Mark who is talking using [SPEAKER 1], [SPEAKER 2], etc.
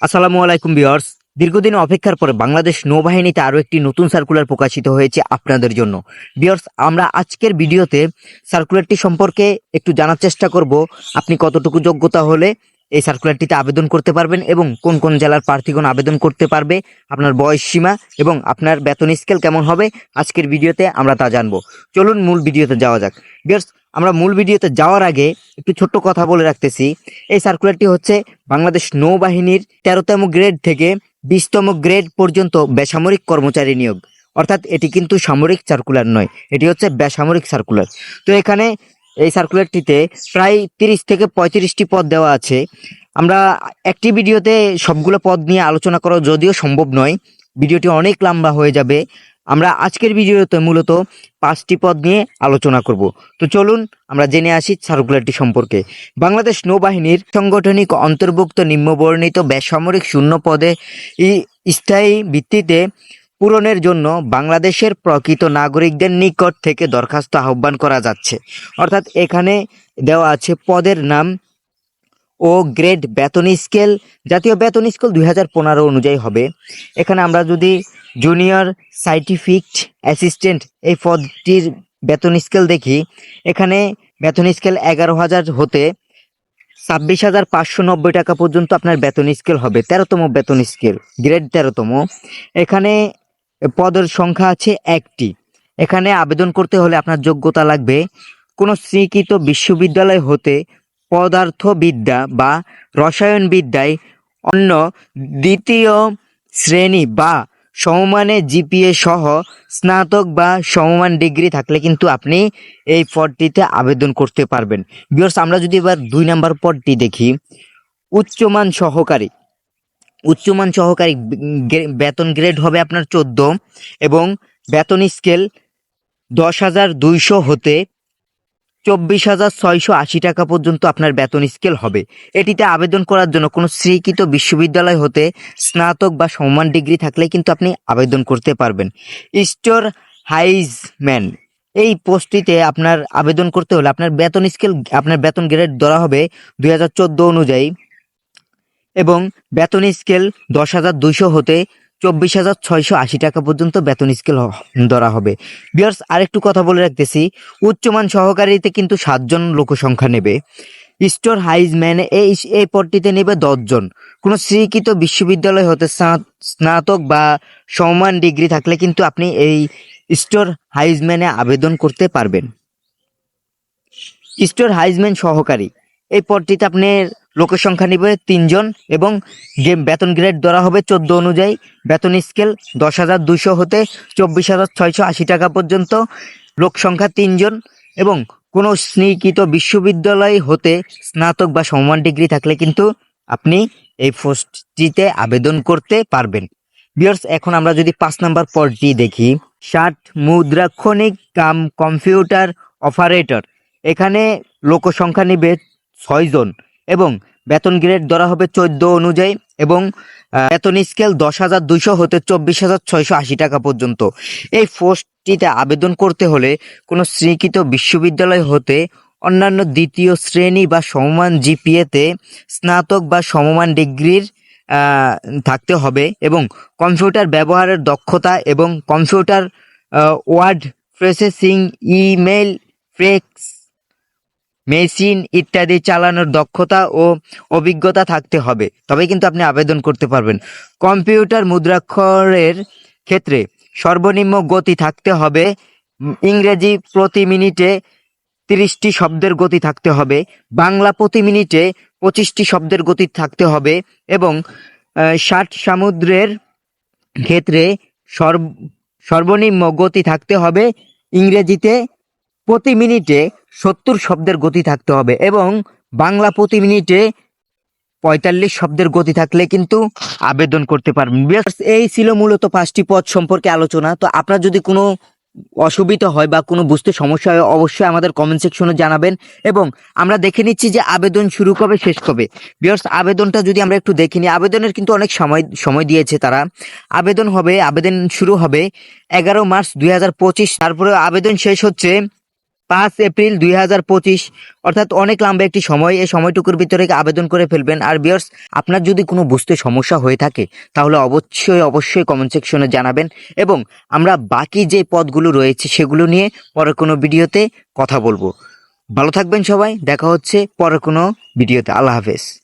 [SPEAKER 1] আসসালামু আলাইকুম বিয়ার্স দীর্ঘদিন অপেক্ষার পরে বাংলাদেশ নৌবাহিনীতে আরও একটি নতুন সার্কুলার প্রকাশিত হয়েছে আপনাদের জন্য। বিয়ার্স আমরা আজকের ভিডিওতে সার্কুলারটি সম্পর্কে একটু জানার চেষ্টা করব। আপনি কতটুকু যোগ্যতা হলে এই সার্কুলারটিতে আবেদন করতে পারবেন এবং কোন কোন জেলার প্রার্থীগণ আবেদন করতে পারবে, আপনার বয়স সীমা এবং আপনার বেতন স্কেল কেমন হবে, আজকের ভিডিওতে আমরা তা জানব। চলুন মূল ভিডিওতে যাওয়া যাক। বিয়ার্স আমরা মূল ভিডিওতে যাওয়ার আগে একটু ছোট্ট কথা বলে রাখতেছি। এই সার্কুলারটি হচ্ছে বাংলাদেশ নৌবাহিনীর তেরোতম গ্রেড থেকে বিশতম গ্রেড পর্যন্ত বেসামরিক কর্মচারী নিয়োগ। অর্থাৎ এটি কিন্তু সামরিক সার্কুলার নয়, এটি হচ্ছে বেসামরিক সার্কুলার তো এখানে এই সার্কুলারটিতে প্রায় তিরিশ থেকে পঁয়ত্রিশটি পদ দেওয়া আছে। আমরা একটি ভিডিওতে সবগুলো পদ নিয়ে আলোচনা করা যদিও সম্ভব নয়, ভিডিওটি অনেক লম্বা হয়ে যাবে। আমরা আজকের ভিডিওতে মূলত পাঁচটি পদ নিয়ে আলোচনা করব। তো চলুন আমরা জেনে আসি সার্কুলারটি সম্পর্কে। বাংলাদেশ নৌবাহিনীর সাংগঠনিক অন্তর্ভুক্ত নিম্নবর্ণিত বেসামরিক শূন্য পদে স্থায়ী ভিত্তিতে পূরণের জন্য বাংলাদেশের প্রকৃত নাগরিকদের নিকট থেকে দরখাস্ত আহ্বান করা যাচ্ছে। অর্থাৎ এখানে দেওয়া আছে পদের নাম ও গ্রেড বেতন স্কেল। জাতীয় বেতন স্কেল দুই হাজার পনেরো অনুযায়ী হবে। এখানে আমরা যদি জুনিয়র সাইন্টিফিক অ্যাসিস্ট্যান্ট এই পদটির বেতন স্কেল দেখি। এখানে বেতন স্কেল এগারো হাজার হতে ছাব্বিশ হাজার পাঁচশো নব্বই টাকা পর্যন্ত আপনার বেতন স্কেল হবে। তেরোতম বেতন স্কেল গ্রেড তেরোতম। এখানে পদের সংখ্যা আছে একটি। এখানে আবেদন করতে হলে আপনার যোগ্যতা লাগবে। কোনো স্বীকৃত বিশ্ববিদ্যালয় হতে পদার্থবিদ্যা বা রসায়নবিদ্যায় অন্য দ্বিতীয় শ্রেণি বা সমমানে জিপিএ সহ স্নাতক বা সমমান ডিগ্রি থাকলে কিন্তু আপনি এই পদটিতে আবেদন করতে পারবেন। বিয়র্স আমরা যদি এবার দুই নাম্বার পদটি দেখি, উচ্চমান সহকারী। উচ্চমান সহকারী বেতন গ্রেড হবে আপনার চোদ্দ এবং বেতন স্কেল দশ হাজার দুইশো হতে চব্বিশ হাজার ছয়শো আশি টাকা পর্যন্ত আপনার বেতন স্কেল হবে। এটিতে আবেদন করার জন্য কোনো স্বীকৃত বিশ্ববিদ্যালয় হতে স্নাতক বা সমান ডিগ্রি থাকলে কিন্তু আপনি আবেদন করতে পারবেন। স্টোর হাইজম্যান, এই পোস্টটিতে আপনার আবেদন করতে হলে আপনার বেতন স্কেল, আপনার বেতন গ্রেড ধরা হবে দুই হাজার চোদ্দ অনুযায়ী এবং বেতন স্কেল দশ হাজার দুইশো হতে চব্বিশ হাজার ছয়শো আশি টাকা পর্যন্ত বেতন স্কেল ধরা হবে। বিয়ার্স আরেকটু কথা বলে রাখতেছি, উচ্চমান সহকারীতে কিন্তু সাতজন লোকসংখ্যা নেবে। স্টোর হাইজ হাইজম্যান এই এই পদটিতে নেবে দশজন। কোনো স্বীকৃত বিশ্ববিদ্যালয় হতে স্না- স্নাতক বা সমান ডিগ্রি থাকলে কিন্তু আপনি এই স্টোর হাইজম্যানে আবেদন করতে পারবেন। স্টোর হাইজম্যান সহকারী, এই পদটিতে আপনার লোকের সংখ্যা নিবে তিনজন এবং গে- বেতন গ্রেড ধরা হবে চোদ্দ অনুযায়ী। বেতন স্কেল দশ হাজার দুশো হতে চব্বিশ হাজার ছয়শো আশি টাকা পর্যন্ত। লোক সংখ্যা তিনজন এবং কোনো স্বীকৃত বিশ্ববিদ্যালয় হতে স্নাতক বা সমান ডিগ্রি থাকলে কিন্তু আপনি এই পোস্টটিতে আবেদন করতে পারবেন। বিয়ার্স এখন আমরা যদি পাঁচ নাম্বার পদটি দেখি, ষাট মুদ্রাক্ষণিক কাম কম্পিউটার অপারেটর এখানে লোকসংখ্যা নিবে ছয়জন। এবং বেতন গ্রেড ধরা হবে চোদ্দ অনুযায়ী এবং বেতন স্কেল দশ হাজার দুইশো হতে চব্বিশ হাজার ছয়শো আশি টাকা পর্যন্ত। এই পোস্টটিতে আবেদন করতে হলে কোনো স্বীকৃত বিশ্ববিদ্যালয় হতে অন্যান্য দ্বিতীয় শ্রেণি বা সমমান জিপিএতে স্নাতক বা সমমান ডিগ্রির থাকতে হবে এবং কম্পিউটার ব্যবহারের দক্ষতা এবং computer word processing email fax machine ইত্যাদি চালানোর দক্ষতা ও অভিজ্ঞতা থাকতে হবে। তবে কিন্তু আপনি আবেদন করতে পারবেন। কম্পিউটার মুদ্রাক্ষরের ক্ষেত্রে সর্বনিম্ন গতি থাকতে হবে। ইংরেজি প্রতি মিনিটে তিরিশটি শব্দের গতি থাকতে হবে। বাংলা প্রতি মিনিটে পঁচিশটি শব্দের গতি থাকতে হবে এবং ষাট সমুদ্রের ক্ষেত্রে সর্ব- সর্বনিম্ন গতি থাকতে হবে। ইংরেজিতে প্রতি মিনিটে সত্তর শব্দের গতি থাকতে হবে এবং বাংলা প্রতি মিনিটে পঁয়তাল্লিশ শব্দের গতি থাকলে কিন্তু আবেদন করতে পারবেন। এই ছিল মূলত পাঁচটি পদ সম্পর্কে আলোচনা। তো আপনার যদি কোনো অসুবিধা হয় বা কোনো বুঝতে সমস্যা হয়, অবশ্যই আমাদের কমেন্ট সেকশনে জানাবেন এবং আমরা দেখে নিচ্ছি যে আবেদন শুরু কবে, শেষ কবে। বিয়ার্স আবেদনটা যদি আমরা একটু দেখে নিই, আবেদনের কিন্তু অনেক সময় সময় দিয়েছে তারা। আবেদন হবে, আবেদন শুরু হবে এগারো মার্চ দুই হাজার পঁচিশ। তারপরে আবেদন শেষ হচ্ছে পাঁচ এপ্রিল দুই হাজার পঁচিশ। অর্থাৎ অনেক লম্বা একটি সময়, এই সময়টুকুর ভিতরে আবেদন করে ফেলবেন। আর বিয়ার্স আপনার যদি কোনো বুঝতে সমস্যা হয়ে থাকে, তাহলে অবশ্যই অবশ্যই কমেন্ট সেকশনে জানাবেন। এবং আমরা বাকি যে পদগুলো রয়েছে, সেগুলো নিয়ে পরে কোনো ভিডিওতে কথা বলব। ভালো থাকবেন সবাই, দেখা হচ্ছে পরে কোনো ভিডিওতে। আল্লাহ হাফেজ।